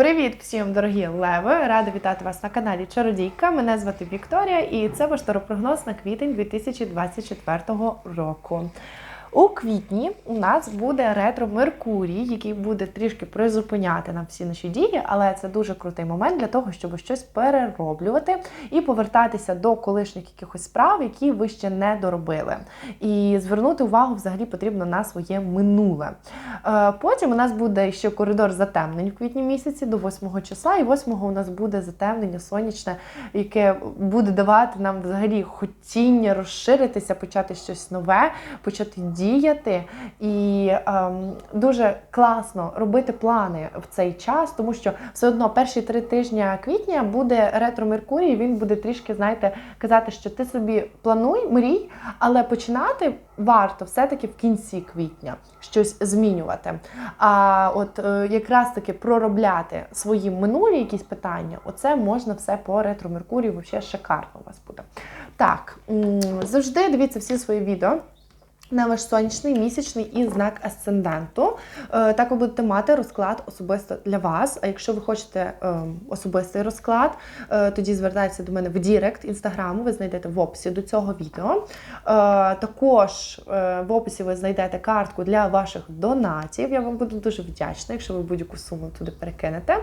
Привіт всім, дорогі леви! Рада вітати вас на каналі Чародійка. Мене звати Вікторія, і це ваш торопрогноз на квітень 2024 року. У квітні у нас буде ретро Меркурій, який буде трішки призупиняти нам всі наші дії, але це дуже крутий момент для того, щоб щось перероблювати і повертатися до колишніх якихось справ, які ви ще не доробили. І звернути увагу взагалі потрібно на своє минуле. Е, Потім у нас буде ще коридор затемнень в квітні місяці до 8 числа, і 8 у нас буде затемнення сонячне, яке буде давати нам взагалі хотіння розширитися, почати щось нове, почати. І ем, дуже класно робити плани в цей час, тому що все одно перші три тижні квітня буде ретро Меркурій. Він буде трішки, знаєте, казати, що ти собі плануй, мрій, але починати варто все-таки в кінці квітня щось змінювати. А от е, якраз таки проробляти свої минулі якісь питання, оце можна все по ретро Меркурію, взагалі шикарно у вас буде. Так, завжди дивіться всі свої відео. На ваш сонячний, місячний і знак асценденту. Е, Так ви будете мати розклад особисто для вас. А якщо ви хочете е, особистий розклад, е, тоді звертайтеся до мене в Дірект інстаграму, ви знайдете в описі до цього відео. Також в описі ви знайдете картку для ваших донатів. Я вам буду дуже вдячна, якщо ви будь-яку суму туди перекинете.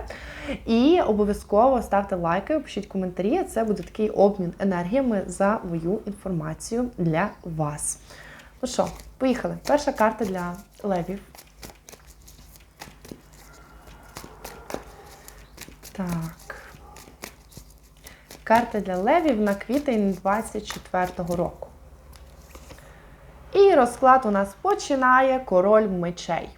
І обов'язково ставте лайки, пишіть коментарі. Це буде такий обмін енергіями за мою інформацію для вас. Ну що, поїхали. Перша карта для левів. Так. Карта для левів на квітень 24-го року. І розклад у нас починає король мечей.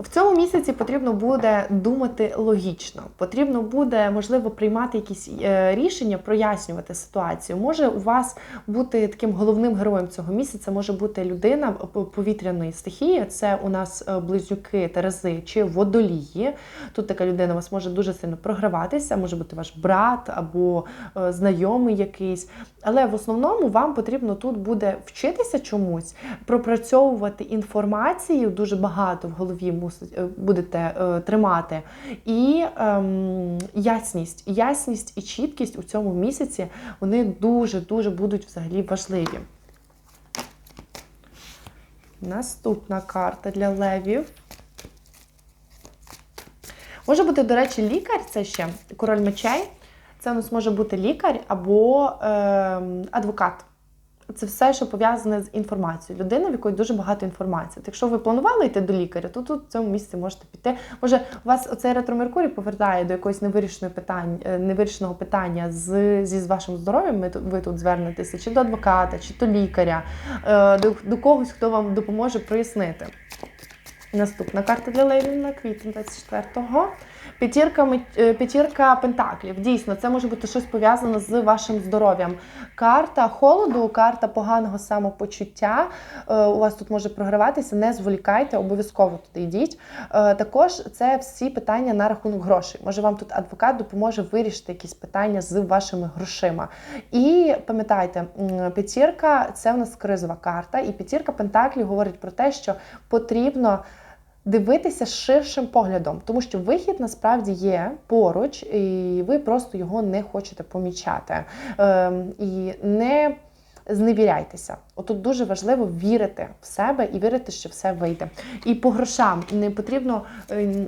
В цьому місяці потрібно буде думати логічно, потрібно буде, можливо, приймати якісь е, рішення, прояснювати ситуацію. Може у вас бути таким головним героєм цього місяця, може бути людина повітряної стихії. Це у нас е, близнюки, терези чи водолії. Тут така людина вас може дуже сильно програватися, може бути ваш брат або е, знайомий якийсь. Але в основному вам потрібно тут буде вчитися чомусь, пропрацьовувати інформацію дуже багато в голові будете е, тримати. І ем, ясність, ясність і чіткість у цьому місяці вони дуже-дуже будуть взагалі важливі. Наступна карта для левів. Може бути, до речі, лікар, це ще король мечей. Це у нас може бути лікар або ем, адвокат. Це все, що пов'язане з інформацією. Людина, в якої дуже багато інформації. От якщо ви планували йти до лікаря, то тут в цьому місці можете піти. Може, у вас оцей ретро Меркурій повертає до якогось невирішеної питання, е, невирішеного питання з, зі з вашим здоров'ям. Ми ви тут звернетеся чи до адвоката, чи до лікаря, е, до, до когось, хто вам допоможе прояснити. Наступна карта для Левів на квітень 24-го. П'ятірка, е, п'ятірка пентаклів. Дійсно, це може бути щось пов'язане з вашим здоров'ям. Карта холоду, карта поганого самопочуття. Е, У вас тут може програватися. Не зволікайте, обов'язково туди йдіть. Е, Також це всі питання на рахунок грошей. Може, вам тут адвокат допоможе вирішити якісь питання з вашими грошима. І пам'ятайте, п'ятірка це в нас кризова карта, і п'ятірка пентаклів говорить про те, що потрібно дивитися ширшим поглядом, тому що вихід насправді є поруч, і ви просто його не хочете помічати. Ем, і не зневіряйтеся. Отут дуже важливо вірити в себе і вірити, що все вийде. І по грошам не потрібно, е,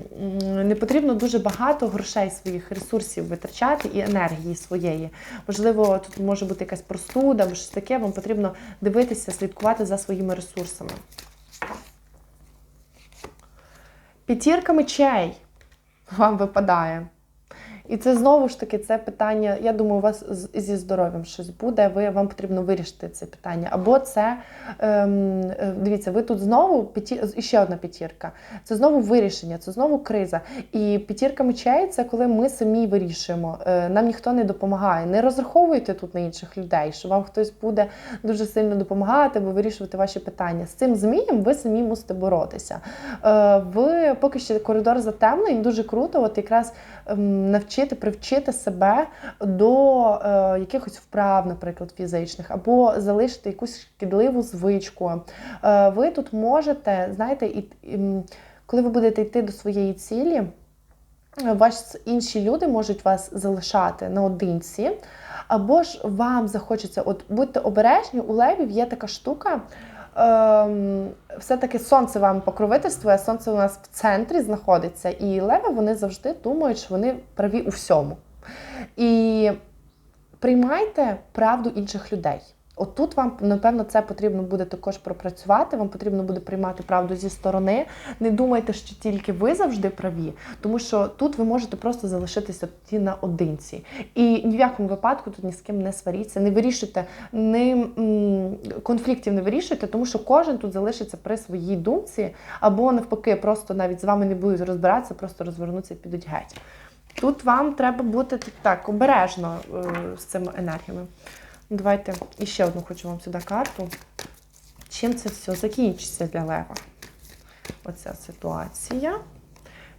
не потрібно дуже багато грошей своїх ресурсів витрачати і енергії своєї. Можливо, тут може бути якась простуда або щось таке. Вам потрібно дивитися, слідкувати за своїми ресурсами. П'ятірка мечей вам випадає. І це знову ж таки це питання. Я думаю, у вас зі здоров'ям щось буде. Ви вам потрібно вирішити це питання. Або це ем, е, дивіться, ви тут знову п'яті, ще одна п'ятірка. Це знову вирішення, це знову криза. І п'ятірка мечей це коли ми самі вирішуємо. Е, Нам ніхто не допомагає. Не розраховуйте тут на інших людей, що вам хтось буде дуже сильно допомагати або вирішувати ваші питання. З цим змієм ви самі мусите боротися. Е, Ви поки що коридор затемний, дуже круто, от якраз ем, навчити, привчити себе до е, якихось вправ, наприклад, фізичних, або залишити якусь шкідливу звичку. Е, Ви тут можете, знаєте, і, і, коли ви будете йти до своєї цілі. вас інші люди можуть вас залишати наодинці, або ж вам захочеться, от будьте обережні, у левів є така штука. Ем, все-таки сонце вам покровительствує, сонце у нас в центрі знаходиться, і леви вони завжди думають, що вони праві у всьому. І приймайте правду інших людей. От тут вам, напевно, це потрібно буде також пропрацювати. Вам потрібно буде приймати правду зі сторони. Не думайте, що тільки ви завжди праві, тому що тут ви можете просто залишитися ті наодинці. І ні в якому випадку тут ні з ким не сваріться, не вирішуйте, не, конфліктів не вирішуйте, тому що кожен тут залишиться при своїй думці, або навпаки, просто навіть з вами не будуть розбиратися, просто розвернуться і підуть геть. Тут вам треба бути так обережно е, з цими енергіями. Давайте іще одну хочу вам сюди карту. Чим це все закінчиться для Лева? Оця ситуація.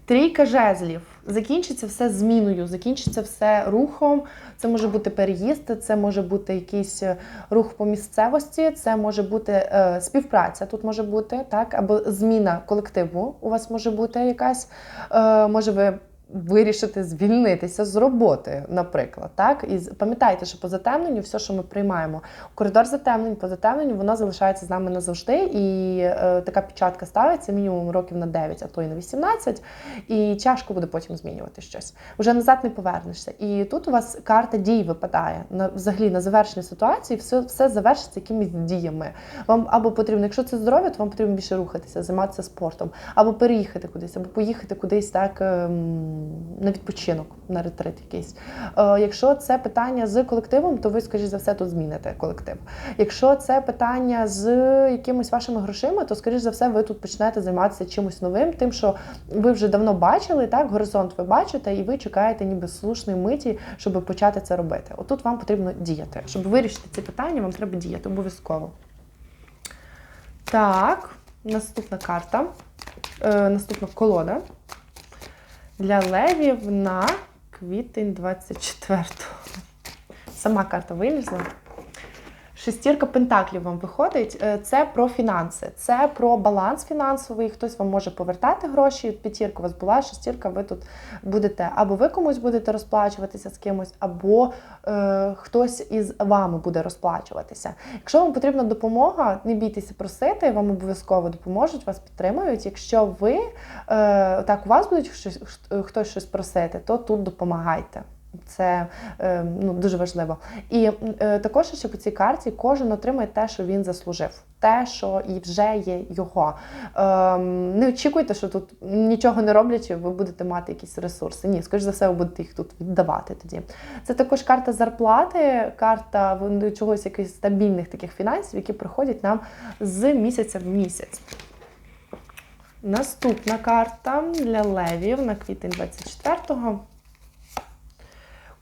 Трійка жезлів. Закінчиться все зміною, закінчиться все рухом. Це може бути переїзд, це може бути якийсь е, рух по місцевості, це може бути е, співпраця. Тут може бути так, або зміна колективу. У вас може бути якась. Е, може, ви вирішити звільнитися з роботи, наприклад. Так? І пам'ятайте, що по затемненню все, що ми приймаємо, коридор затемнень, по затемненню, воно залишається з нами назавжди. І е, така печатка ставиться мінімум років на 9, а то і на 18. І тяжко буде потім змінювати щось. Вже назад не повернешся. І тут у вас карта дій випадає. На, взагалі на завершення ситуації все, все завершиться якимись діями. Вам або потрібно, якщо це здоров'я, то вам потрібно більше рухатися, займатися спортом, або переїхати кудись, або поїхати кудись так ем, на відпочинок, на ретрит якийсь. Е, якщо це питання з колективом, то ви, скоріш за все, тут зміните колектив. Якщо це питання з якимись вашими грошима, то, скоріш за все, ви тут почнете займатися чимось новим, тим, що ви вже давно бачили, так, горизонт ви бачите, і ви чекаєте ніби слушної миті, щоб почати це робити. Отут вам потрібно діяти. Щоб вирішити ці питання, вам треба діяти обов'язково. Так, наступна карта, е, наступна колода для левів на квітень 24-го. Сама карта вилізла. Шестірка пентаклів вам виходить. Е, Це про фінанси, це про баланс фінансовий. Хтось вам може повертати гроші. П'ятірка у вас була, шестірка, ви тут будете або ви комусь будете розплачуватися з кимось, або е, хтось із вами буде розплачуватися. Якщо вам потрібна допомога, не бійтеся просити, вам обов'язково допоможуть, вас підтримують. Якщо ви е, так у вас будуть хтось щось просити, то тут допомагайте. Це е, ну, дуже важливо. І е, також ще по цій карті кожен отримає те, що він заслужив, те, що і вже є його. Е, не очікуйте, що тут нічого не роблячи, ви будете мати якісь ресурси. Ні, скоріш за все, ви будете їх тут віддавати тоді. Це також карта зарплати, карта чогось якихось стабільних таких фінансів, які приходять нам з місяця в місяць. Наступна карта для левів на квітень 24-го.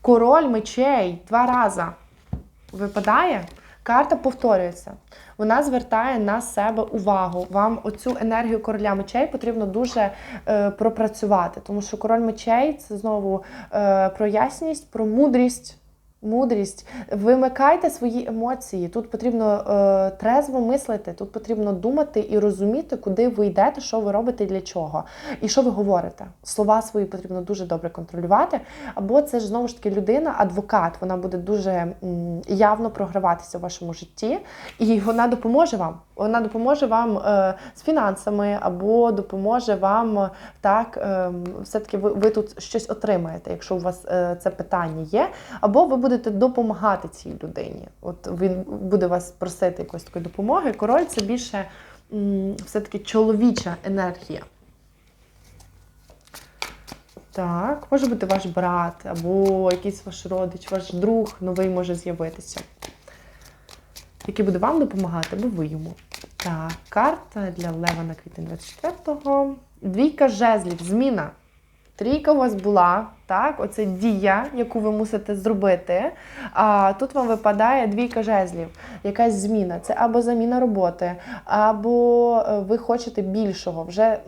Король мечей два рази випадає. Карта повторюється. Вона звертає на себе увагу. Вам оцю енергію короля мечей потрібно дуже е, пропрацювати, тому що король мечей це знову е, про ясність, про мудрість. Мудрість, вимикайте свої емоції. Тут потрібно е, трезво мислити, тут потрібно думати і розуміти, куди ви йдете, що ви робите і для чого, і що ви говорите. Слова свої потрібно дуже добре контролювати. Або це ж знову ж таки людина, адвокат. Вона буде дуже явно програватися в вашому житті, і вона допоможе вам. Вона допоможе вам е, з фінансами, або допоможе вам е, так, е, все-таки ви, ви тут щось отримаєте, якщо у вас е, це питання є, або ви будете допомагати цій людині. От він буде вас просити якоїсь такої допомоги. Король це більше все-таки чоловіча енергія. Так, може бути ваш брат, або якийсь ваш родич, ваш друг новий може з'явитися, який буде вам допомагати, або ви йому. Так, карта для Лева на квітень 24-го. Двійка жезлів, зміна. Трійка у вас була, так, оце дія, яку ви мусите зробити. А тут вам випадає двійка жезлів, якась зміна. Це або заміна роботи, або е, ви хочете більшого. Вже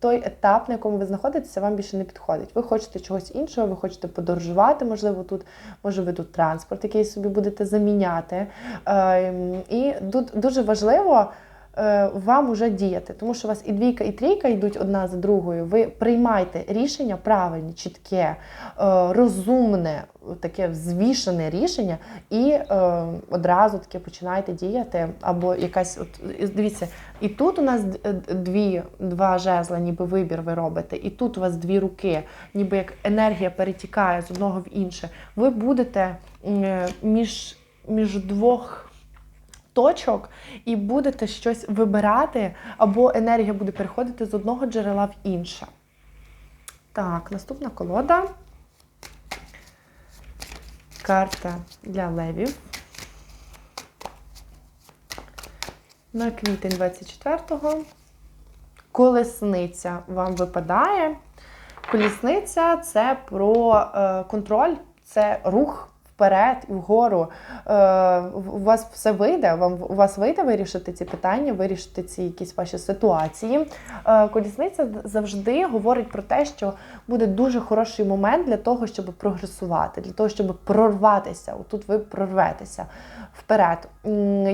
той етап, на якому ви знаходитеся, вам більше не підходить. Ви хочете чогось іншого, ви хочете подорожувати, можливо, тут, може, ви тут транспорт, який собі будете заміняти. Е, І тут дуже важливо. Е, вам уже діяти, тому що у вас і двійка, і трійка йдуть одна за другою. Ви приймаєте рішення правильні, чітке, е, розумне, таке взвішене рішення, і е, одразу таке починаєте діяти. Або якась, от дивіться, і тут у нас дві, два жезла, ніби вибір ви робите, і тут у вас дві руки, ніби як енергія перетікає з одного в інше. Ви будете між, між двох точок і будете щось вибирати, або енергія буде переходити з одного джерела в інше. Так, наступна колода. Карта для левів. На квітень 24-го. Колесниця вам випадає. Колісниця це про е, контроль, це рух вперед і вгору. Е, у вас все вийде, вам у вас вийде вирішити ці питання, вирішити ці якісь ваші ситуації. Е, колісниця завжди говорить про те, що буде дуже хороший момент для того, щоб прогресувати, для того, щоб прорватися. Тут ви прорветеся вперед.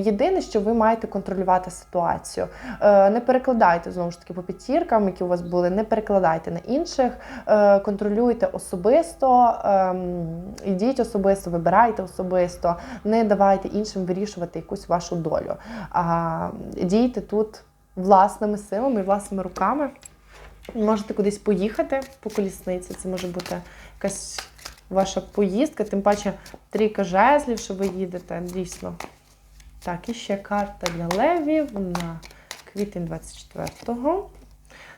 Єдине, що ви маєте контролювати ситуацію. Е, Не перекладайте знову ж таки по п'ятіркам, які у вас були, не перекладайте на інших, контролюйте особисто, ем, ідіть особисто, вибирайте особисто, не давайте іншим вирішувати якусь вашу долю. А дійте тут власними силами, власними руками. Можете кудись поїхати по колісниці. Це може бути якась ваша поїздка, тим паче трійка жезлів, що ви їдете, дійсно. Так, і ще карта для левів на квітень 24-го.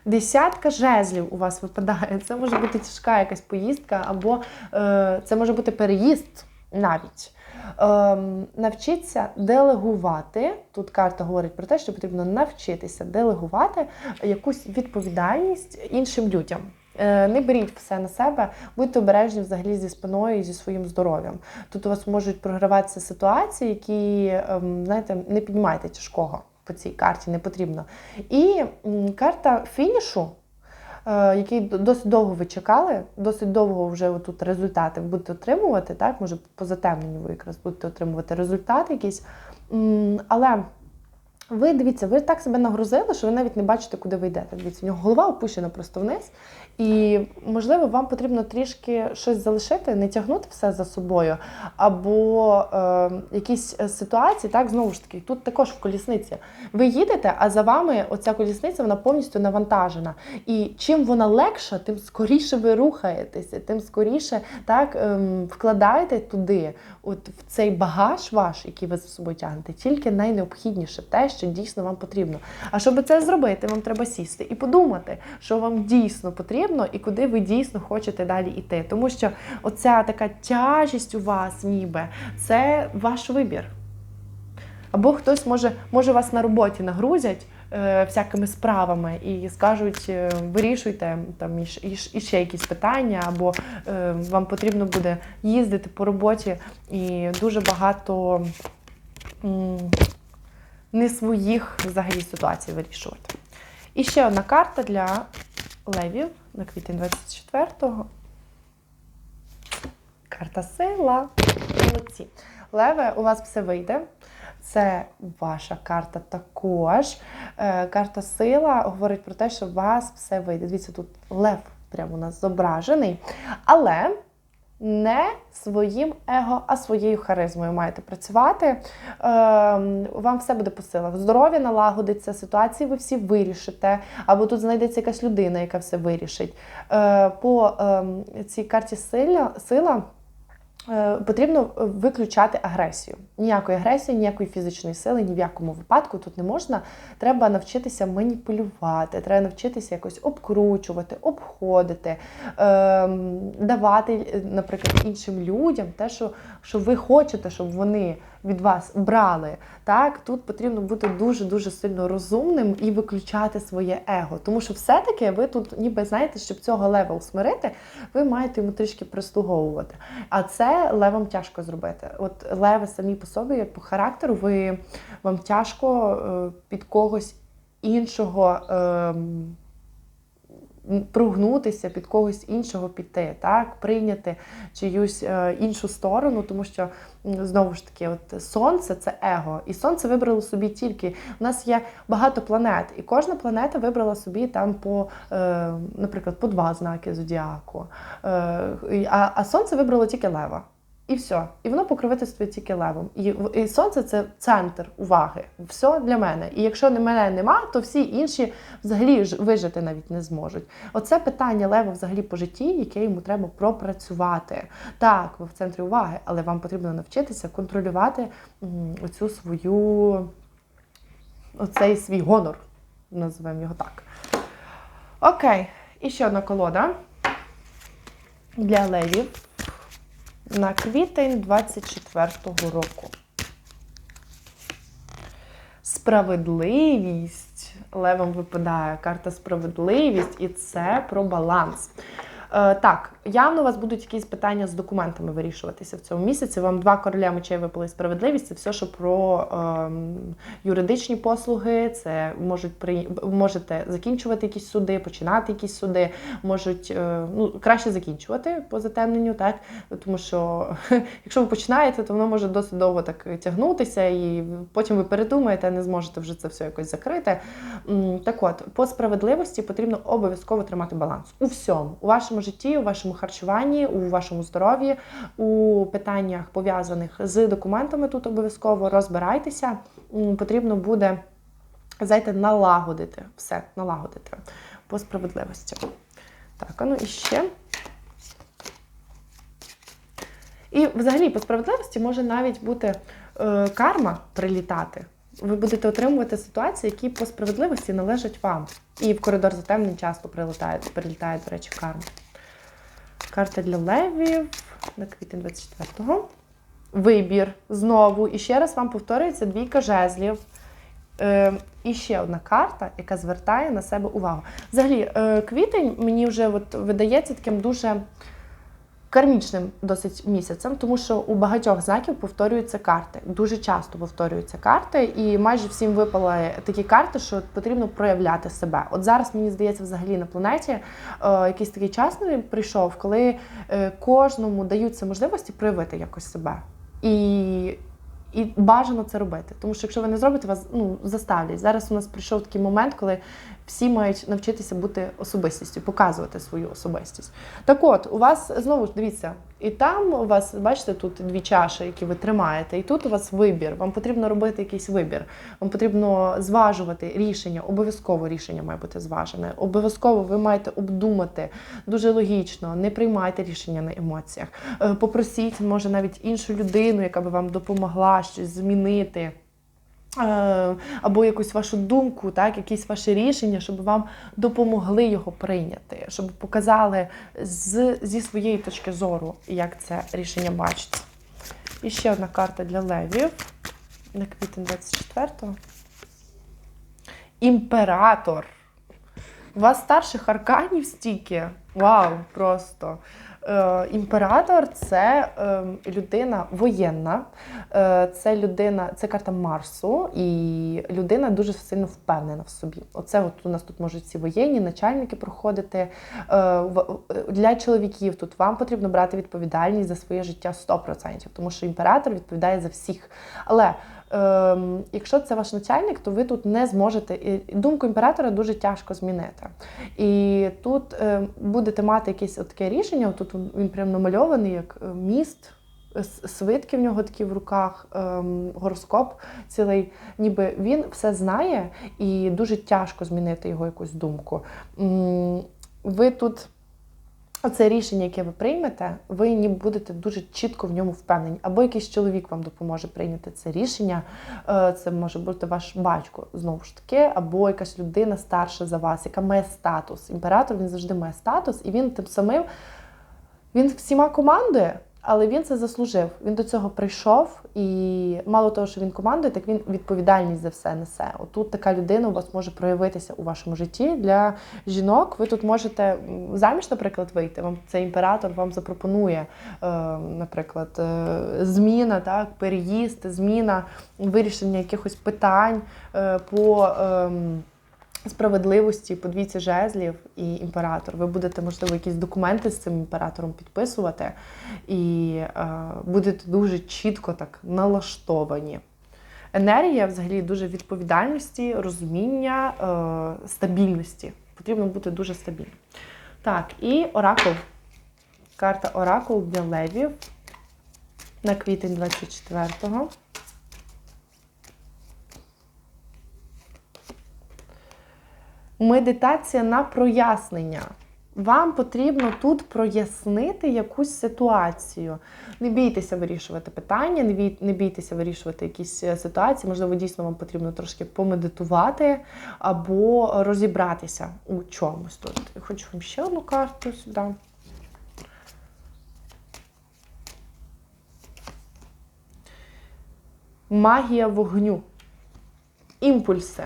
Десятка жезлів у вас випадає. Це може бути тяжка якась поїздка, або е, це може бути переїзд навіть. Ем, навчіться делегувати. Тут карта говорить про те, що потрібно навчитися делегувати якусь відповідальність іншим людям. Е, Не беріть все на себе, будьте обережні взагалі зі спиною і зі своїм здоров'ям. Тут у вас можуть програватися ситуації, які, ем, знаєте, не піднімайте тяжкого по цій карті, не потрібно. І карта фінішу, е, який досить довго ви чекали, досить довго вже тут результати будете отримувати, так, може по затемненню ви якраз будете отримувати результати якісь. Але ви дивіться, ви так себе нагрузили, що ви навіть не бачите, куди ви йдете. Дивіться, у нього голова опущена просто вниз. І, можливо, вам потрібно трішки щось залишити, не тягнути все за собою, або е, якісь е, ситуації, так, знову ж таки, тут також в колісниці. Ви їдете, а за вами оця колісниця вона повністю навантажена. І чим вона легша, тим скоріше ви рухаєтеся, тим скоріше так, ем, вкладаєте туди, от в цей багаж ваш, який ви за собою тягнете, тільки найнеобхідніше, те, що дійсно вам потрібно. А щоб це зробити, вам треба сісти і подумати, що вам дійсно потрібно і куди ви дійсно хочете далі йти. Тому що оця така тяжість у вас, ніби, це ваш вибір. Або хтось може, може вас на роботі нагрузять всякими справами і скажуть, е, вирішуйте там і ще якісь питання, або е, вам потрібно буде їздити по роботі і дуже багато не своїх взагалі ситуацій вирішувати. І ще одна карта для левів на квітень 24-го. Карта сила. Молодці. Леве, у вас все вийде. Це ваша карта також. Е, карта сила говорить про те, що у вас все вийде. Дивіться, тут лев прямо у нас зображений. Але не своїм его, а своєю харизмою маєте працювати. Е, вам все буде по силах. Здоров'я налагодиться, ситуації ви всі вирішите, або тут знайдеться якась людина, яка все вирішить. Е, по ем, цій карті сила, потрібно виключати агресію. Ніякої агресії, ніякої фізичної сили, ні в якому випадку тут не можна. Треба навчитися маніпулювати, треба навчитися якось обкручувати, обходити, ем, давати, е, наприклад, іншим людям те, що, що ви хочете, щоб вони від вас брали. Так, тут потрібно бути дуже дуже сильно розумним і виключати своє его. Тому що все-таки ви тут, ніби знаєте, щоб цього лева усмирити, ви маєте йому трішки прислуговувати. А це левам тяжко зробити. От леви самі по собі, як по характеру, ви вам тяжко е, під когось іншого. м, прогнутися під когось іншого піти, так, прийняти чиюсь е, іншу сторону, тому що знову ж таки, от сонце це его, і сонце вибрало собі тільки. У нас є багато планет, і кожна планета вибрала собі там по, е, наприклад, по два знаки зодіаку. Е, а, а сонце вибрало тільки лева. І все. І воно покровительствує тільки левом. І, і сонце це центр уваги. Все для мене. І якщо не мене нема, то всі інші взагалі ж вижити навіть не зможуть. Оце питання лева взагалі по житті, яке йому треба пропрацювати. Так, ви в центрі уваги, але вам потрібно навчитися контролювати оцю свою, оцей свій гонор. Називаємо його так. Окей, і ще одна колода для левів на квітень 24-го року. Справедливість. Левом випадає карта справедливість, і це про баланс. Е, так, явно у вас будуть якісь питання з документами вирішуватися в цьому місяці. Вам два короля мечей випали справедливість. Це все, що про ем, юридичні послуги. Це можуть при можете закінчувати якісь суди, починати якісь суди, можуть е, ну краще закінчувати по затемненню, так тому що якщо ви починаєте, то воно може досить довго так тягнутися, і потім ви передумаєте, не зможете вже це все якось закрити. Так от, по справедливості потрібно обов'язково тримати баланс у всьому, у вашому житті, у вашому харчуванні, у вашому здоров'ї, у питаннях пов'язаних з документами. Тут обов'язково розбирайтеся. Потрібно буде знаєте, налагодити все, налагодити по справедливості. Так, а ну і ще. І взагалі по справедливості може навіть бути е, карма прилітати. Ви будете отримувати ситуації, які по справедливості належать вам. І в коридор затемнень часто прилітає, прилітає, до речі, карма. Карта для левів на квітень 24-го. Вибір знову. І ще раз вам повторюється двійка жезлів. Е, і ще одна карта, яка звертає на себе увагу. Взагалі, е, квітень мені вже от видається таким дуже кармічним досить місяцем, тому що у багатьох знаків повторюються карти. Дуже часто повторюються карти, і майже всім випали такі карти, що потрібно проявляти себе. От зараз мені здається, взагалі на планеті е, якийсь такий час прийшов, коли е, кожному даються можливості проявити якось себе. І і бажано це робити, тому що якщо ви не зробите, вас ну заставлять. Зараз у нас прийшов такий момент, коли всі мають навчитися бути особистістю, показувати свою особистість. Так от, у вас знову ж дивіться, і там у вас, бачите, тут дві чаші, які ви тримаєте, і тут у вас вибір. Вам потрібно робити якийсь вибір. Вам потрібно зважувати рішення. Обов'язково рішення має бути зважене. Обов'язково ви маєте обдумати дуже логічно, не приймайте рішення на емоціях. Е, Попросіть, може, навіть іншу людину, яка би вам допомогла щось змінити. Е, Або якусь вашу думку, так, якісь ваші рішення, щоб вам допомогли його прийняти, щоб показали з, зі своєї точки зору, як це рішення бачиться. І ще одна карта для левів на квітень 24-го. Імператор. У вас старших арканів стільки. Вау, просто. Е, імператор це е, людина воєнна, е, це людина, це карта Марсу, і людина дуже сильно впевнена в собі. Оце от у нас тут можуть ці воєнні начальники проходити. Е, для чоловіків тут вам потрібно брати відповідальність за своє життя 100%, тому що імператор відповідає за всіх. Але Ем, якщо це ваш начальник, то ви тут не зможете. і Думку імператора дуже тяжко змінити. І тут е, будете мати якесь таке рішення. Тут він прям намальований як е, міст. Свитки в нього такі в руках, ем, гороскоп цілий, ніби він все знає, і дуже тяжко змінити його якусь думку. М, Ви тут Оце рішення, яке ви приймете, ви ніби будете дуже чітко в ньому впевнені. Або якийсь чоловік вам допоможе прийняти це рішення. Е, Це може бути ваш батько знову ж таки, або якась людина старша за вас, яка має статус. Імператор він завжди має статус, і він тим самим він всіма командує, але він це заслужив. Він до цього прийшов, і мало того, що він командує, так він відповідальність за все несе. Отут така людина у вас може проявитися у вашому житті. Для жінок ви тут можете заміж, наприклад, вийти. Вам цей імператор вам запропонує, е, наприклад, е, зміна, так, переїзд, зміна, вирішення якихось питань е, по. Справедливості, подвійці жезлів і імператор. Ви будете, можливо, якісь документи з цим імператором підписувати, і е, будете дуже чітко так налаштовані. Енергія взагалі дуже відповідальності, розуміння, е, стабільності. Потрібно бути дуже стабільним. Так, і оракул. Карта Оракул для левів на квітень 24-го. Медитація на прояснення. Вам потрібно тут прояснити якусь ситуацію. Не бійтеся вирішувати питання, не бій- не бійтеся вирішувати якісь е, ситуації. Можливо, дійсно вам потрібно трошки помедитувати або розібратися у чомусь тут. Хочу вам ще одну карту сюди. Магія вогню. Імпульси.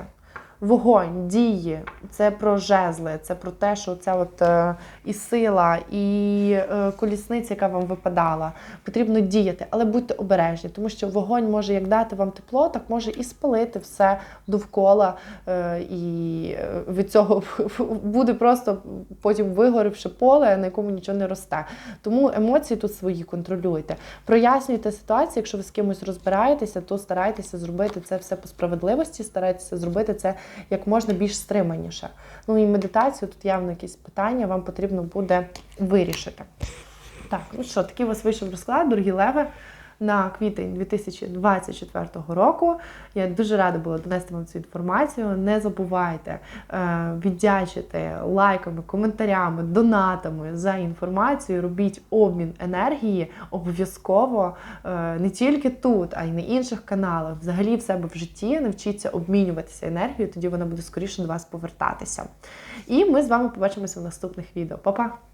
Вогонь, дії, це про жезли, це про те, що це от е, і сила, і е, колісниця, яка вам випадала. Потрібно діяти, але будьте обережні, тому що вогонь може як дати вам тепло, так може і спалити все довкола. Е, і від цього буде просто потім вигорівши поле, на якому нічого не росте. Тому емоції тут свої контролюйте. Прояснюйте ситуацію, якщо ви з кимось розбираєтеся, то старайтеся зробити це все по справедливості, старайтеся зробити це як можна більш стриманіше. Ну і медитацію тут явно якісь питання вам потрібно буде вирішити. Так, ну що, такий у вас вийшов розклад, дорогі леви. На квітень 2024 року я дуже рада була донести вам цю інформацію. Не забувайте е, віддячити лайками, коментарями, донатами за інформацію. Робіть обмін енергії обов'язково е, не тільки тут, а й на інших каналах. Взагалі в себе в житті навчіться обмінюватися енергією, тоді вона буде скоріше до вас повертатися. І ми з вами побачимося в наступних відео. Па-па!